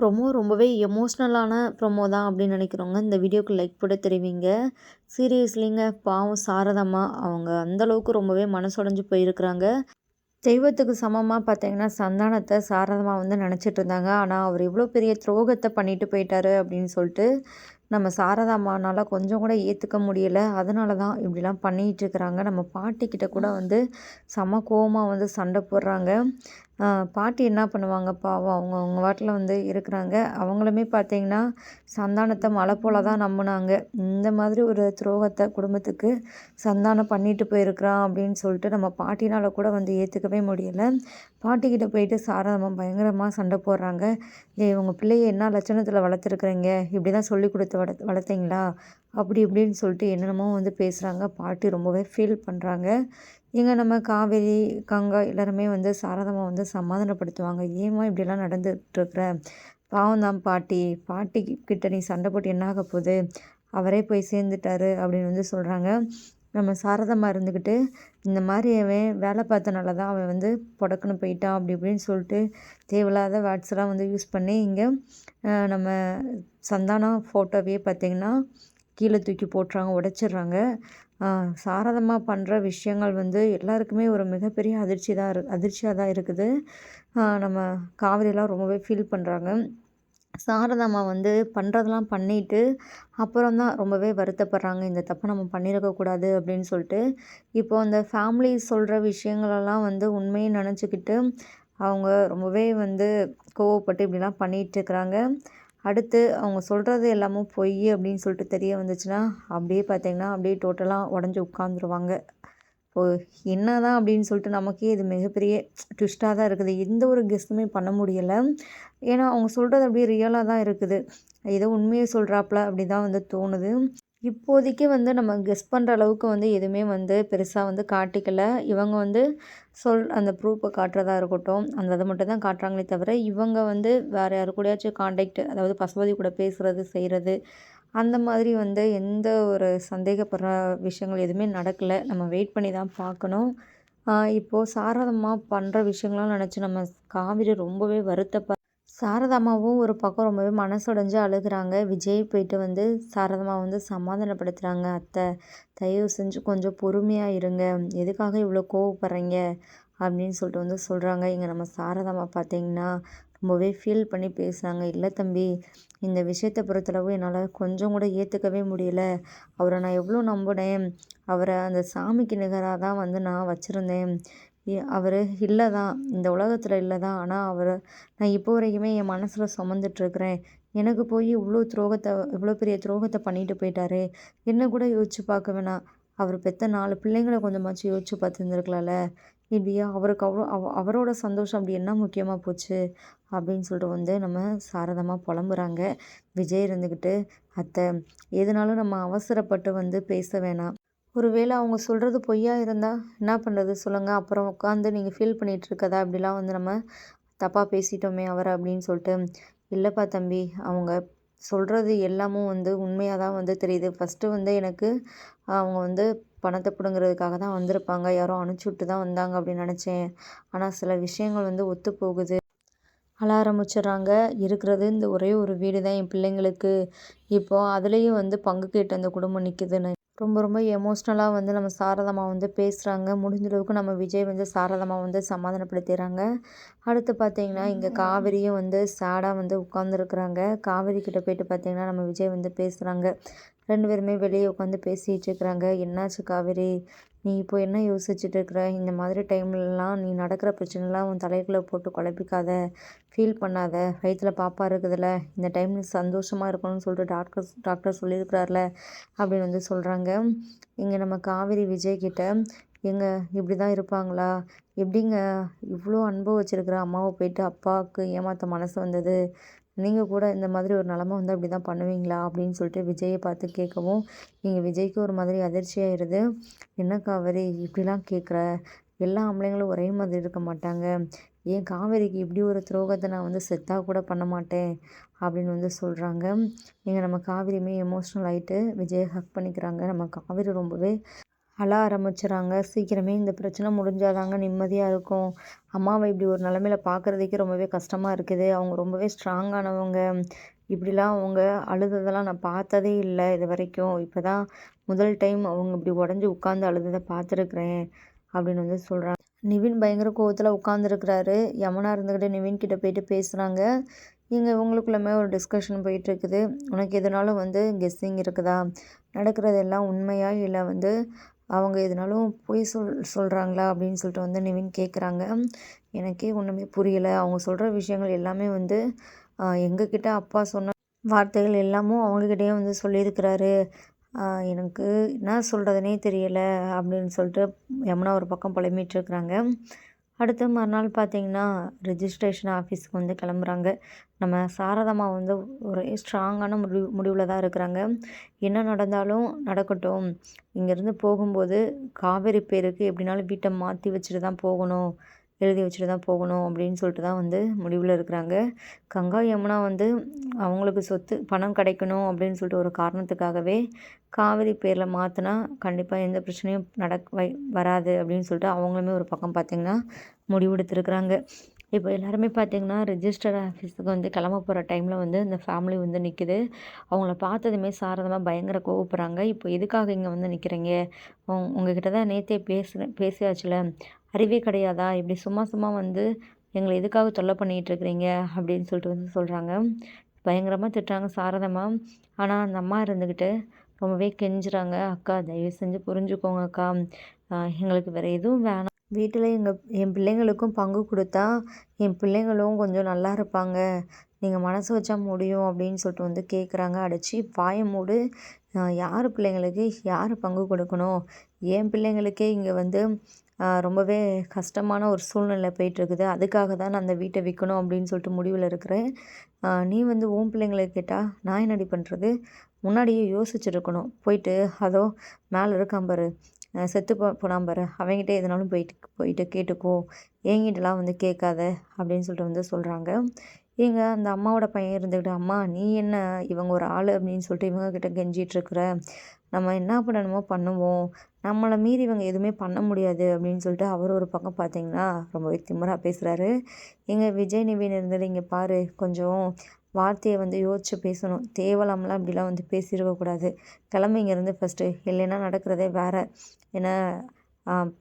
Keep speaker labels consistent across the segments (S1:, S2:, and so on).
S1: Promo ரொம்பவே எமோஷ்னலான promo தான் அப்படின்னு நினைக்கிறவங்க இந்த வீடியோக்கு லைக் போட தெரிவிங்க. சீரியஸ்லிங்க பாவம் சாரதம்மா. அவங்க அந்தளவுக்கு ரொம்பவே மனசுடைஞ்சு போயிருக்கிறாங்க. தெய்வத்துக்கு சமமாக பார்த்தீங்கன்னா சந்தானத்தை சாரதமாக வந்து நினச்சிட்டு இருந்தாங்க. ஆனால் அவர் இவ்வளோ பெரிய துரோகத்தை பண்ணிட்டு போயிட்டாரு அப்படின்னு சொல்லிட்டு நம்ம சாரதாமானால் கொஞ்சம் கூட ஏற்றுக்க முடியல. அதனால தான் இப்படிலாம் பண்ணிகிட்ருக்குறாங்க நம்ம பாட்டிக்கிட்ட கூட வந்து சம கோவமாக வந்து சண்டை போடுறாங்க. பாட்டி என்ன பண்ணுவாங்க? பாவம் அவங்க அவங்க வாட்டில் வந்து இருக்கிறாங்க. அவங்களுமே பார்த்தீங்கன்னா சந்தானத்தை மழை போல தான் நம்பினாங்க. இந்த மாதிரி ஒரு துரோகத்தை குடும்பத்துக்கு சந்தானம் பண்ணிட்டு போயிருக்கிறான் அப்படின்னு சொல்லிட்டு நம்ம பாட்டினால் கூட வந்து ஏற்றுக்கவே முடியலை. பாட்டிக்கிட்ட போயிட்டு சாரதம்மா பயங்கரமாக சண்டை போடுறாங்க. ஏ உங்கள் பிள்ளைய என்ன லட்சணத்தில் வளர்த்துருக்குறீங்க? இப்படி தான் சொல்லி கொடுத்து வள வளர்த்தீங்களா? அப்படி இப்படின்னு சொல்லிட்டு என்னென்னமோ வந்து பேசுகிறாங்க பாட்டி ரொம்பவே ஃபீல் பண்ணுறாங்க இங்கே நம்ம காவேரி கங்கா எல்லாருமே வந்து சாரதம்மா வந்து சமாதானப்படுத்துவாங்க. ஏமா இப்படிலாம் நடந்துகிட்ருக்குற பாவம் தான் பாட்டி. பாட்டி கிட்ட நீ சண்டை போட்டு என்ன ஆக போகுது? அவரே போய் சேர்ந்துட்டாரு அப்படின்னு வந்து சொல்கிறாங்க நம்ம சாரதமாக இருந்துக்கிட்டு இந்த மாதிரி அவன் வேலை பார்த்தனால தான் அவன் வந்து புடக்குன்னு போயிட்டான் அப்படி இப்படின்னு சொல்லிட்டு தேவையில்லாத வேர்ட்ஸ்லாம் வந்து யூஸ் பண்ணி இங்கே நம்ம சந்தானம் ஃபோட்டோவே பார்த்திங்கன்னா கீழே தூக்கி போட்டுறாங்க உடச்சிட்றாங்க. சாரதமாக பண்ணுற விஷயங்கள் வந்து எல்லாருக்குமே ஒரு மிகப்பெரிய அதிர்ச்சி தான் இரு அதிர்ச்சியாக தான் இருக்குது. நம்ம காவிரிலாம் ரொம்பவே ஃபீல் பண்ணுறாங்க சாரதாம்மா வந்து பண்ணுறதெல்லாம் பண்ணிவிட்டு அப்புறம் தான் ரொம்பவே வருத்தப்படுறாங்க. இந்த தப்பை நம்ம பண்ணியிருக்கக்கூடாது அப்படின்னு சொல்லிட்டு. இப்போ அந்த ஃபேமிலி சொல்கிற விஷயங்களெல்லாம் வந்து உண்மையை நினச்சிக்கிட்டு அவங்க ரொம்பவே வந்து கோவப்பட்டு இப்படிலாம் பண்ணிகிட்ருக்குறாங்க அடுத்து அவங்க சொல்கிறது எல்லாமும் பொய் அப்படின்னு சொல்லிட்டு தெரிய வந்துச்சுன்னா அப்படியே பார்த்தீங்கன்னா அப்படியே டோட்டலாக உடஞ்சி உட்காந்துருவாங்க இப்போது என்ன தான் அப்படின்னு சொல்லிட்டு நமக்கே இது மிகப்பெரிய ட்விஸ்ட்டாக தான் இருக்குது. எந்த ஒரு கெஸ்ட்டுமே பண்ண முடியலை. ஏன்னா அவங்க சொல்கிறது அப்படியே ரியலாக தான் இருக்குது. ஏதோ உண்மையை சொல்கிறாப்புல அப்படி தான் வந்து தோணுது. இப்போதைக்கு வந்து நம்ம கெஸ் பண்ணுற அளவுக்கு வந்து எதுவுமே வந்து பெருசாக வந்து காட்டிக்கல. இவங்க வந்து சொல் அந்த ப்ரூஃபை காட்டுறதா இருக்கட்டும் அந்த இதை மட்டும் தான் காட்டுறாங்களே தவிர இவங்க வந்து வேறு யாரு கூடயாச்சும் காண்டாக்ட் அதாவது பசுபதி கூட பேசுகிறது செய்கிறது அந்த மாதிரி வந்து எந்த ஒரு சந்தேகப்படுற விஷயங்கள் எதுவுமே நடக்கலை. நம்ம வெயிட் பண்ணி தான் பார்க்கணும் இப்போது சாரதமாக பண்ணுற விஷயங்கள்லாம் நினச்சி நம்ம காவிரி ரொம்பவே வருத்தப்ப சாரதாமாவும் ஒரு பக்கம் ரொம்பவே மனசுடைஞ்சு அழுகுறாங்க. விஜய் போயிட்டு வந்து சாரதாமா வந்து சமாதானப்படுத்துகிறாங்க அத்தை தயவு செஞ்சு கொஞ்சம் பொறுமையாக இருங்க. எதுக்காக இவ்வளோ கோவப்படுறீங்க? அப்படின்னு சொல்லிட்டு வந்து சொல்கிறாங்க இங்கே நம்ம சாரதாமா பார்த்தீங்கன்னா ரொம்பவே ஃபீல் பண்ணி பேசுகிறாங்க இல்லை தம்பி இந்த விஷயத்தை பொறுத்தளவு என்னால் கொஞ்சம் கூட ஏற்றுக்கவே முடியல. அவரை நான் எவ்வளோ நம்பினேன். அவரை அந்த சாமிக்கு நிகராக தான் வந்து நான் வச்சுருந்தேன். அவர் இல்லை தான் இந்த உலகத்தில் இல்லை தான் ஆனால் அவரை நான் இப்போ வரைக்குமே என் மனசில் சுமந்துட்ருக்குறேன். எனக்கு போய் இவ்வளோ துரோகத்தை இவ்வளோ பெரிய துரோகத்தை பண்ணிட்டு போயிட்டாரே. என்ன கூட யோசிச்சு பார்க்க வேணாம். அவர் பெற்ற நாலு பிள்ளைங்களை கொஞ்சமாச்சும் யோசிச்சு பார்த்துருந்துருக்கலாம்ல. இப்படியா அவருக்கு அவ்வளோ அவ அவரோட சந்தோஷம் அப்படி என்ன முக்கியமாக போச்சு? அப்படின்னு சொல்லிட்டு வந்து நம்ம சாரதமாக புலம்புறாங்க. விஜய் இருந்துக்கிட்டு அத்தை எதுனாலும் நம்ம அவசரப்பட்டு வந்து பேச வேணாம். ஒரு வேளை அவங்க சொல்கிறது பொய்யாக இருந்தால் என்ன பண்ணுறது சொல்லுங்கள் அப்புறம் உட்காந்து நீங்கள் ஃபீல் பண்ணிகிட்டு இப்படிலாம் அப்படிலாம் வந்து நம்ம தப்பாக பேசிட்டோமே அவரை அப்படின்னு சொல்லிட்டு. இல்லைப்பா தம்பி அவங்க சொல்கிறது எல்லாமும் வந்து உண்மையாக தான் வந்து தெரியுது. ஃபஸ்ட்டு வந்து எனக்கு அவங்க வந்து பணத்தை பிடுங்கிறதுக்காக தான் வந்திருப்பாங்க. யாரோ அனுப்பிச்சி விட்டு தான் வந்தாங்க அப்படின்னு நினச்சேன். ஆனால் சில விஷயங்கள் வந்து ஒத்து போகுது. அழ ஆரம்பிச்சிடுறாங்க. இருக்கிறது இந்த ஒரே ஒரு வீடு தான் என் பிள்ளைங்களுக்கு இப்போது அதுலேயும் வந்து பங்கு கேட்டு அந்த குடும்பம் நிற்குதுன்னு ரொம்ப ரொம்ப எமோஷ்னலாக வந்து நம்ம சாரதம்மா வந்து பேசுகிறாங்க முடிஞ்சளவுக்கு நம்ம விஜய் வந்து சாரதம்மா வந்து சமாதானப்படுத்திடுறாங்க அடுத்து பார்த்திங்கன்னா இங்கே காவிரியும் வந்து சேடாக வந்து உட்காந்துருக்குறாங்க காவிரி கிட்ட போயிட்டு பார்த்திங்கன்னா நம்ம விஜய் வந்து பேசுகிறாங்க ரெண்டு பேருமே வெளியே உட்காந்து பேசிகிட்டு இருக்கிறாங்க. என்னாச்சு காவேரி? நீ இப்போ என்ன யோசிச்சுட்டு இருக்கிற? இந்த மாதிரி டைம்லலாம் நீ நடக்கிற பிரச்சனைலாம் உன் தலைக்குள்ளே போட்டு குழப்பிக்காத. ஃபீல் பண்ணாத. வயிற்றில் பாப்பா இருக்குதுல்ல இந்த டைமில் சந்தோஷமாக இருக்கணும்னு சொல்லிட்டு டாக்டர் டாக்டர் சொல்லியிருக்கிறார்ல அப்படின்னு வந்து சொல்கிறாங்க இங்கே நம்ம காவேரி விஜய்கிட்ட எங்க இப்படி தான் இருப்பாங்களா? எப்படிங்க இவ்வளோ அன்பு வச்சுருக்கிற அம்மாவை போயிட்டு அப்பாவுக்கு ஏமாற்ற மனசு வந்தது? நீங்கள் கூட இந்த மாதிரி ஒரு நிலமை வந்து அப்படி தான் பண்ணுவீங்களா? அப்படின்னு சொல்லிட்டு விஜயை பார்த்து கேட்கவும் இங்கே விஜய்க்கு ஒரு மாதிரி அதிர்ச்சியாயிருது என்ன காவேரி இப்படிலாம் கேட்குற? எல்லா ஆம்பளைங்களும் ஒரே மாதிரி இருக்க மாட்டாங்க. ஏன் காவேரிக்கு இப்படி ஒரு துரோகத்தை நான் வந்து செத்தாக கூட பண்ண மாட்டேன்? அப்படின்னு வந்து சொல்கிறாங்க இங்கே நம்ம காவேரியுமே எமோஷ்னல் ஆகிட்டு விஜயை ஹக் பண்ணிக்கிறாங்க. நம்ம காவேரி ரொம்பவே அழ ஆரம்பிச்சுறாங்க. சீக்கிரமே இந்த பிரச்சனை முடிஞ்சாதாங்க நிம்மதியாக இருக்கும். அம்மாவை இப்படி ஒரு நிலமையில பார்க்குறதுக்கே ரொம்பவே கஷ்டமாக இருக்குது. அவங்க ரொம்பவே ஸ்ட்ராங்கானவங்க இப்படிலாம் அவங்க அழுததெல்லாம் நான் பார்த்ததே இல்லை இது வரைக்கும் இப்போ தான் முதல் டைம் அவங்க இப்படி உடஞ்சி உட்காந்து அழுததை பார்த்துருக்குறேன் அப்படின்னு வந்து சொல்கிறாங்க நிவின் பயங்கர கோவத்தில் உட்காந்துருக்கிறாரு யமனா இருந்துக்கிட்டு நிவின் கிட்ட போயிட்டு பேசுகிறாங்க இங்கே இவங்களுக்குள்ளமே ஒரு டிஸ்கஷன் போயிட்டுருக்குது. உனக்கு எதுனாலும் வந்து கெஸ்ஸிங் இருக்குதா? நடக்கிறது எல்லாம் இல்லை வந்து அவங்க எதுனாலும் பொய் சொல் சொல்கிறாங்களா அப்படின்னு சொல்லிட்டு வந்து நிவின் கேட்குறாங்க எனக்கே ஒன்றுமே புரியலை. அவங்க சொல்கிற விஷயங்கள் எல்லாமே வந்து எங்ககிட்ட அப்பா சொன்ன வார்த்தைகள் எல்லாமும் அவங்கக்கிட்டே வந்து சொல்லியிருக்கிறாரு. எனக்கு என்ன சொல்கிறதுனே தெரியலை அப்படின்னு சொல்லிட்டு யமுனா ஒரு பக்கம் புலம்பிகிட்ருக்குறாங்க அடுத்த மறுநாள் பார்த்திங்கன்னா ரிஜிஸ்ட்ரேஷன் ஆஃபீஸ்க்கு வந்து கிளம்புறாங்க. நம்ம சாரதம்மா வந்து ஒரே ஸ்ட்ராங்கான முடிவு முடிவில் தான் இருக்கிறாங்க. என்ன நடந்தாலும் நடக்கட்டும். இங்கேருந்து போகும்போது காவேரி பேருக்கு எப்படினாலும் வீட்டை மாற்றி வச்சுட்டு தான் போகணும். எழுதி வச்சுட்டு தான் போகணும் அப்படின்னு சொல்லிட்டு தான் வந்து முடிவில் இருக்கிறாங்க. கங்கா யமுனா வந்து அவங்களுக்கு சொத்து பணம் கிடைக்கணும் அப்படின்னு சொல்லிட்டு ஒரு காரணத்துக்காகவே காவிரி பேரில் மாற்றினா கண்டிப்பாக எந்த பிரச்சனையும் நடக்க வை வராது அப்படின்னு சொல்லிட்டு அவங்களுமே ஒரு பக்கம் பார்த்திங்கன்னா முடிவெடுத்துருக்குறாங்க. இப்போ எல்லாருமே பார்த்திங்கன்னா ரிஜிஸ்டர் ஆஃபீஸுக்கு வந்து கிளம்ப போகிற டைமில் வந்து இந்த ஃபேமிலி வந்து நிற்குது அவங்கள பார்த்ததுமே சாரதமாக பயங்கர கோவப்படுறாங்க. இப்போ எதுக்காக இங்கே வந்து நிற்கிறீங்க உங்ககிட்ட தான் நேற்றே பேசு பேசியாச்சுல. அறிவே கிடையாதா? இப்படி சும்மா சும்மா வந்து எங்களை எதுக்காக தொல்லை பண்ணிகிட்ருக்குறீங்க அப்படின்னு சொல்லிட்டு வந்து சொல்கிறாங்க பயங்கரமாக திட்டுறாங்க சாரதம்மா. ஆனால் அந்த அம்மா இருந்துக்கிட்டு ரொம்பவே கெஞ்சுறாங்க. அக்கா தயவு செஞ்சு புரிஞ்சுக்கோங்க அக்கா. எங்களுக்கு வேறு எதுவும் வேணாம். வீட்டில் எங்கள் என் பிள்ளைங்களுக்கும் பங்கு கொடுத்தா என் பிள்ளைங்களும் கொஞ்சம் நல்லா இருப்பாங்க. நீங்கள் மனசு வச்சா முடியும் அப்படின்னு சொல்லிட்டு வந்து கேட்குறாங்க அடித்து பாய மூடு. யார் பிள்ளைங்களுக்கு யார் பங்கு கொடுக்கணும்? என் பிள்ளைங்களுக்கே இங்கே வந்து ரொம்பவே கஷ்டமான ஒரு சூழ்நிலை போயிட்டுருக்குது. அதுக்காக தான் நான் அந்த வீட்டை விற்கணும் அப்படின்னு சொல்லிட்டு முடிவில் இருக்கிறேன். நீ வந்து உன் பிள்ளைங்களை கேட்டால் நான் என்னடி பண்ணுறது முன்னாடியே யோசிச்சுருக்கணும். போயிட்டு அதோ மேலே இருக்கான் பாரு. செத்து போ போனான் பாரு. அவங்ககிட்ட எதுனாலும் போயிட்டு போயிட்டு கேட்டுக்கோ. என்கிட்டலாம் வந்து கேட்காத. அப்படின்னு சொல்லிட்டு வந்து சொல்கிறாங்க இவங்க அந்த அம்மாவோட பையன் இருந்துக்கிட்டு அம்மா நீ என்ன இவங்க ஒரு ஆள்? அப்படின்னு சொல்லிட்டு இவங்க கிட்ட கெஞ்சிகிட்ருக்குற நம்ம என்ன பண்ணணுமோ பண்ணுவோம். நம்மளை மீறி இவங்க எதுவுமே பண்ண முடியாது அப்படின்னு சொல்லிட்டு அவர் ஒரு பக்கம் பார்த்தீங்கன்னா ரொம்பவே திமராக பேசுகிறாரு எங்கள் விஜய் நிவீன் இருந்தது இங்கே பாரு கொஞ்சம் வார்த்தையை வந்து யோசித்து பேசணும். தேவலாம்லாம் இப்படிலாம் வந்து பேசியிருக்கக்கூடாது கிளம்பி இங்கேருந்து ஃபஸ்ட்டு இல்லைன்னா நடக்கிறதே வேறு. ஏன்னா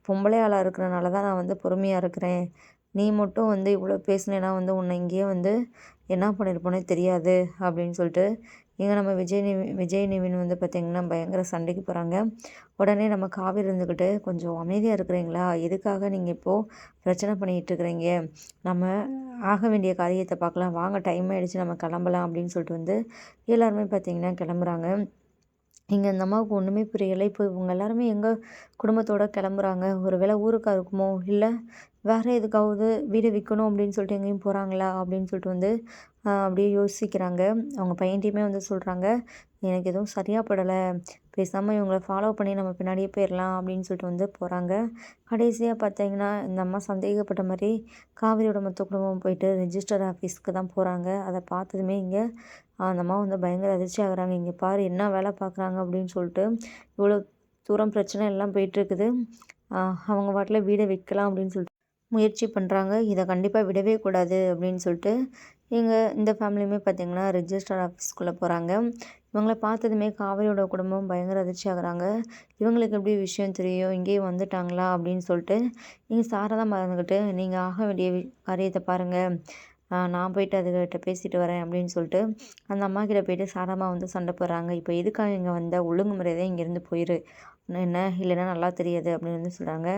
S1: பொம்பளை ஆளாக இருக்கிறனால தான் நான் வந்து பொறுமையாக இருக்கிறேன். நீ மட்டும் வந்து இவ்வளோ பேசினேன்னா வந்து உன்னை இங்கேயே வந்து என்ன பண்ணியிருப்போனே தெரியாது அப்படின்னு சொல்லிட்டு இங்கே நம்ம விஜய் நிவி விஜய் நிவின் வந்து பார்த்திங்கன்னா பயங்கர சண்டைக்கு போகிறாங்க உடனே நம்ம காவிரி இருந்துக்கிட்டு கொஞ்சம் அமைதியாக இருக்கிறீங்களா? எதுக்காக நீங்கள் இப்போது பிரச்சனை பண்ணிகிட்டு இருக்கிறீங்க? நம்ம ஆக வேண்டிய காரியத்தை பார்க்கலாம். வாங்க டைம் ஆகிடுச்சு நம்ம கிளம்பலாம். அப்படின்னு சொல்லிட்டு வந்து எல்லாருமே பார்த்திங்கன்னா கிளம்புறாங்க. இங்கே இந்த அம்மாவுக்கு ஒன்றுமே புரியலை. இப்போ இவங்க எல்லாருமே எங்கள் குடும்பத்தோடு கிளம்புறாங்க? ஒரு வேளை ஊருக்கா இருக்குமோ? இல்லை வேறு எதுக்காவது வீடு விற்கணும் அப்படின்னு சொல்லிட்டு எங்கேயும் போகிறாங்களா அப்படின்னு சொல்லிட்டு வந்து அப்படியே யோசிக்கிறாங்க. அவங்க பையன்ட்டையுமே வந்து சொல்கிறாங்க எனக்கு எதுவும் சரியாக படலை. பேசாமல் இவங்கள ஃபாலோ பண்ணி நம்ம பின்னாடியே போயிடலாம் அப்படின்னு சொல்லிட்டு வந்து போகிறாங்க கடைசியாக பார்த்தீங்கன்னா இந்த அம்மா சந்தேகப்பட்ட மாதிரி காவிரியோட மொத்த குடும்பம் போயிட்டு ரெஜிஸ்டர் ஆஃபீஸ்க்கு தான் போகிறாங்க அதை பார்த்ததுமே இங்கே அந்த அம்மா வந்து பயங்கர அதிர்ச்சி ஆகுறாங்க. இங்கே பாரு என்ன வேலை பார்க்குறாங்க? அப்படின்னு சொல்லிட்டு இவ்வளோ தூரம் பிரச்சனை எல்லாம் போயிட்டுருக்குது அவங்க பாட்டில் வீடை விற்கலாம் அப்படின்னு சொல்லிட்டு முயற்சி பண்ணுறாங்க இதை கண்டிப்பாக விடவே கூடாது அப்படின்னு சொல்லிட்டு எங்கள் இந்த ஃபேமிலியுமே பார்த்திங்கன்னா ரிஜிஸ்டர் ஆஃபீஸ்க்குள்ளே போகிறாங்க இவங்களை பார்த்ததுமே காவிரியோட குடும்பம் பயங்கர அதிர்ச்சி ஆகுறாங்க. இவங்களுக்கு எப்படி விஷயம் தெரியும்? இங்கேயே வந்துட்டாங்களா? அப்படின்னு சொல்லிட்டு நீங்கள் சாரதா மறந்துக்கிட்டு நீங்கள் ஆக வேண்டிய காரியத்தை பாருங்கள் நான் போயிட்டு அதுக்கிட்ட பேசிட்டு வரேன் அப்படின்னு சொல்லிட்டு அந்த அம்மா கிட்ட போயிட்டு சாரம்மா வந்து சண்டை போடுறாங்க. இப்போ எதுக்காக இங்கே வந்த? ஒழுங்கு தான் இங்கேருந்து போயிரு. என்ன இல்லைன்னா நல்லா தெரியாது அப்படின்னு வந்து சொல்கிறாங்க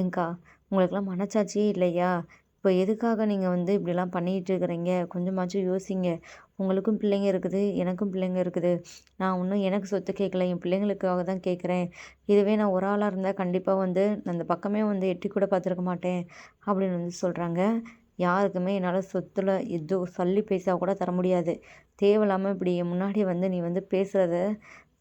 S1: ஏங்க்கா உங்களுக்கெல்லாம் மனச்சாட்சியே இல்லையா? இப்போ எதுக்காக நீங்கள் வந்து இப்படிலாம் பண்ணிகிட்டு இருக்கிறீங்க கொஞ்சமாச்சும் யோசிங்க. உங்களுக்கும் பிள்ளைங்க இருக்குது எனக்கும் பிள்ளைங்க இருக்குது. நான் ஒன்றும் எனக்கு சொத்து கேட்கல என் பிள்ளைங்களுக்காக தான் கேட்குறேன். இதுவே நான் ஒரு ஆளாக இருந்தால் கண்டிப்பாக வந்து அந்த பக்கமே வந்து எட்டி கூட பார்த்துருக்க மாட்டேன் அப்படின்னு வந்து சொல்கிறாங்க யாருக்குமே என்னால் சொத்தில் எதோ சொல்லி பேசா கூட தர முடியாது. தேவையில்லாமல் இப்படி முன்னாடி வந்து நீ வந்து பேசுகிறத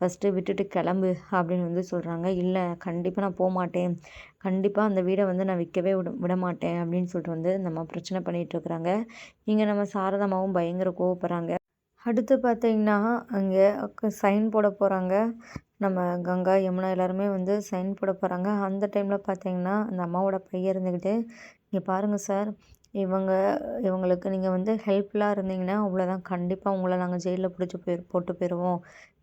S1: ஃபஸ்ட்டு விட்டுட்டு கிளம்பு அப்படின்னு வந்து சொல்கிறாங்க இல்லை கண்டிப்பாக நான் போக மாட்டேன் கண்டிப்பாக அந்த வீடை வந்து நான் விற்கவே விட விட மாட்டேன் அப்படின்னு சொல்லிட்டு வந்து நம்ம பிரச்சனை பண்ணிகிட்ருக்குறாங்க இங்கே நம்ம சாரதாமாவும் பயங்கர கோவப்படுறாங்க. அடுத்து பார்த்தீங்கன்னா அங்கே சைன் போட போகிறாங்க நம்ம கங்கா யமுனா எல்லாருமே வந்து சைன் போட போகிறாங்க அந்த டைமில் பார்த்தீங்கன்னா அந்த அம்மாவோட பையன் இருந்துக்கிட்டு இங்கே பாருங்கள் சார் இவங்க இவங்களுக்கு நீங்கள் வந்து ஹெல்ப்ஃபுல்லாக இருந்தீங்கன்னா அவ்வளோதான் கண்டிப்பாக உங்களை நாங்கள் ஜெயிலில் பிடிச்சி போய் போட்டு போயிடுவோம்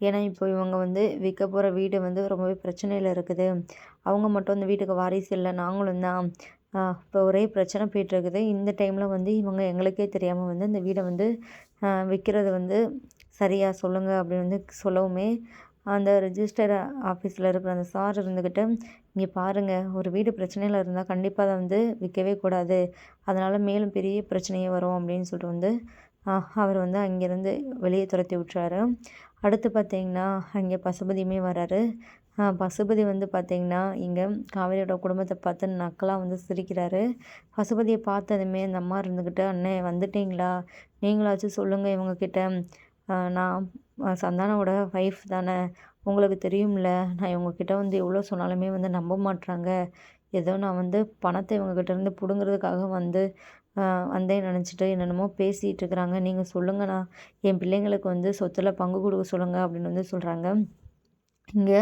S1: ஏன்னா இப்போ இவங்க வந்து விற்க போகிற வீடு வந்து ரொம்பவே பிரச்சனையில் இருக்குது. அவங்க மட்டும் இந்த வீட்டுக்கு வாரிசு இல்லை நாங்களும் தான். இப்போ ஒரே பிரச்சனை போயிட்டுருக்குது இந்த டைமில் வந்து இவங்க எங்களுக்கே தெரியாமல் வந்து இந்த வீடை வந்து விற்கிறது வந்து சரியாக சொல்லுங்கள் அப்படின்னு வந்து சொல்லவுமே அந்த ரிஜிஸ்டர் ஆஃபீஸில் இருக்கிற அந்த சார் இருந்துக்கிட்டு இங்கே பாருங்கள் ஒரு வீடு பிரச்சனையில் இருந்தால் கண்டிப்பாக அதை வந்து விற்கவே கூடாது. அதனால் மேலும் பெரிய பிரச்சனையே வரும் அப்படின்னு சொல்லிட்டு வந்து அவர் வந்து அங்கேருந்து வெளியே துரத்தி விட்றாரு அடுத்து பார்த்திங்கன்னா அங்கே பசுபதியுமே வராரு. பசுபதி வந்து பார்த்திங்கன்னா இங்கே காவேரியோட குடும்பத்தை பார்த்து நக்கலாக வந்து சிரிக்கிறாரு. பசுபதியை பார்த்ததுமே அந்த அம்மா இருந்துக்கிட்டு அண்ணே வந்துட்டிங்களா? நீங்களாச்சும் சொல்லுங்கள் இவங்கக்கிட்ட நான் சந்தானோட ஒய்ஃப் தானே. உங்களுக்கு தெரியும்ல நான் இவங்கக்கிட்ட வந்து எவ்வளோ சொன்னாலுமே வந்து நம்ப மாட்றாங்க. ஏதோ நான் வந்து பணத்தை இவங்கக்கிட்டேருந்து பிடுங்கிறதுக்காக பிடுங்குறதுக்காக வந்து வந்தே நினச்சிட்டு என்னென்னமோ பேசிகிட்டு இருக்கிறாங்க. நீங்கள் சொல்லுங்கண்ணா என் பிள்ளைங்களுக்கு வந்து சொத்தில் பங்கு கொடுக்க சொல்லுங்கள் அப்படின்னு வந்து சொல்கிறாங்க இங்கே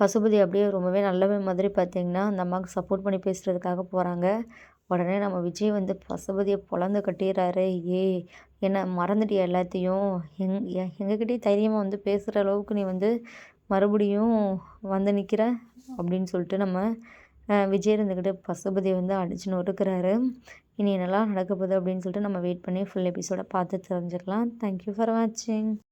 S1: பசுபதி அப்படியே ரொம்பவே நல்லவே மாதிரி பார்த்தீங்கன்னா அந்த அம்மாவுக்கு சப்போர்ட் பண்ணி பேசுகிறதுக்காக போகிறாங்க உடனே நம்ம விஜய் வந்து பசுபதியை பொழந்து கட்டிடுறாரு ஏ என்ன மறந்துட்டியா எல்லாத்தையும்? எங் எங்ககிட்டயே தைரியமாக வந்து பேசுகிற அளவுக்கு நீ வந்து மறுபடியும் வந்து நிற்கிற அப்படின்னு சொல்லிட்டு நம்ம விஜய் இருந்துக்கிட்டு பசுபதியை வந்து அடிச்சு நொறுக்கிறாரு. இனி என்னெல்லாம் நடக்க போகுது? அப்படின்னு சொல்லிட்டு நம்ம வெயிட் பண்ணி ஃபுல் எபிசோடை பார்த்து தெரிஞ்சுக்கலாம். தேங்க்யூ ஃபார் வாட்சிங்